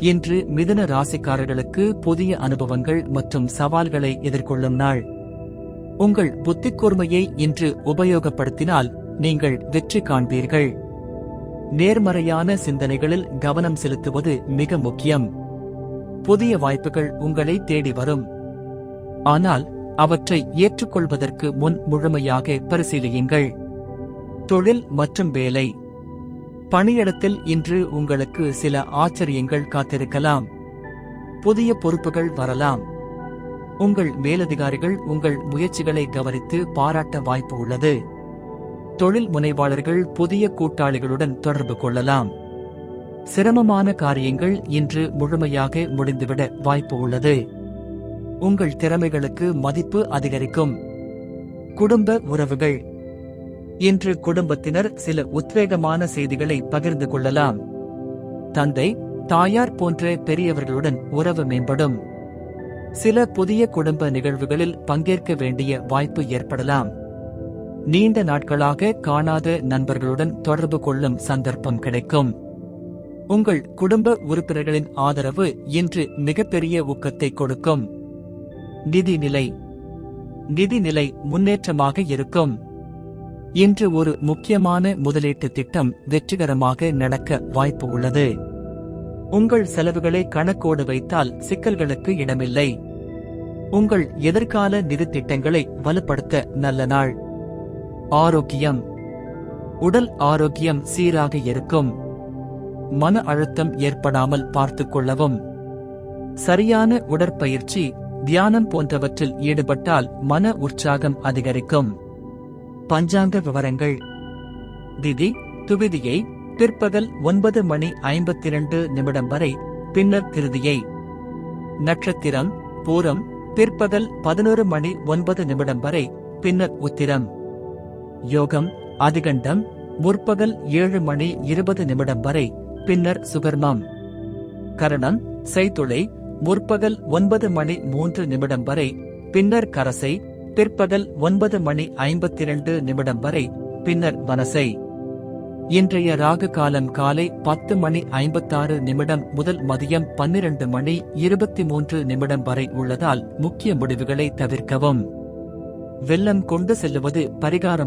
இன்று மிதுன ராசிக்காரர்களுக்கு புதிய அனுபவங்கள் மற்றும் சவால்களை எதிர்கொள்ளும் நாள். உங்கள் புத்திக் கூர்மையை இன்று உபயோகப்படுத்தினால் நீங்கள் வெற்றி காண்பீர்கள். நேர்மறையான சிந்தனைகளில் கவனம் செலுத்துவது மிக முக்கியம். புதிய வாய்ப்புகள் உங்களை தேடி வரும். ஆனால் அவற்றை ஏற்றுக்கொள்வதற்கு முன் முழுமையாக பரிசீலியுங்கள். தொழில் மற்றும் வேலை. பணியிடத்தில் இன்று உங்களுக்கு சில ஆச்சரியங்கள் காத்திருக்கலாம். புதிய பொறுப்புகள் வரலாம். உங்கள் மேலதிகாரிகள் உங்கள் முயற்சிகளை கவனித்து பாராட்ட வாய்ப்பு உள்ளது. தொழில் முனைவாளர்கள் புதிய கூட்டாளிகளுடன் தொடர்பு கொள்ளலாம். சிரமமான காரியங்கள் இன்று முழுமையாக முடிந்துவிட வாய்ப்பு உள்ளது. உங்கள் திறமைகளுக்கு மதிப்பு அதிகரிக்கும். குடும்ப உறவுகள் இன்று குடும்பத்தினர் சில உத்வேகமான செய்திகளை பகிர்ந்து கொள்ளலாம். தந்தை தாயார் போன்ற பெரியவர்களுடன் உறவு மேம்படும். சில புதிய குடும்ப நிகழ்வுகளில் பங்கேற்க வேண்டிய வாய்ப்பு ஏற்படலாம். நீண்ட நாட்களாக காணாத நண்பர்களுடன் தொடர்பு கொள்ளும் சந்தர்ப்பம் கிடைக்கும். உங்கள் குடும்ப உறுப்பினர்களின் ஆதரவு இன்று மிகப்பெரிய ஊக்கத்தை கொடுக்கும். நிதிநிலை. நிதிநிலை முன்னேற்றமாக இருக்கும். இன்று ஒரு முக்கியமான முதலீட்டு திட்டம் வெற்றிகரமாக நடக்க வாய்ப்பு உள்ளது. உங்கள் செலவுகளை கணக்கோடு வைத்தால் சிக்கல்களுக்கு இடமில்லை. உங்கள் எதிர்கால நிதி திட்டங்களை வலுப்படுத்த நல்ல நாள். ஆரோக்கியம். உடல் ஆரோக்கியம் சீராக இருக்கும். மன அழுத்தம் ஏற்படாமல் பார்த்துக்கொள்ளவும் சரியான உடற்பயிற்சி தியானம் போன்றவற்றில் ஈடுபட்டால் மன உற்சாகம் அதிகரிக்கும். பஞ்சாங்க விவரங்கள். திதி துவிதியை பிற்பகல் ஒன்பது மணி ஐம்பத்தி இரண்டு நிமிடம் வரை பின்னர் திருதியை. நட்சத்திரம் பூரம் பிற்பகல் பதினோரு மணி ஒன்பது நிமிடம் வரை பின்னர் உத்திரம். யோகம் அதிகண்டம் முற்பகல் ஏழு மணி இருபது நிமிடம் வரை பின்னர் சுகர்மம். கரணம் செய்துளை முற்பகல் ஒன்பது மணி மூன்று நிமிடம் வரை பின்னர் கரசை பிற்பகல் ஒன்பது மணி ஐம்பத்தி இரண்டு நிமிடம் வரை பின்னர் வனசை இன்றைய ராகு காலம் காலை பத்து மணி ஐம்பத்தாறு நிமிடம் முதல் மதியம் பன்னிரண்டு மணி இருபத்தி மூன்று நிமிடம் வரை உள்ளதால் முக்கிய முடிவுகளை தவிர்க்கவும். வெள்ளம் கொண்டு செல்லுவது பரிகாரம்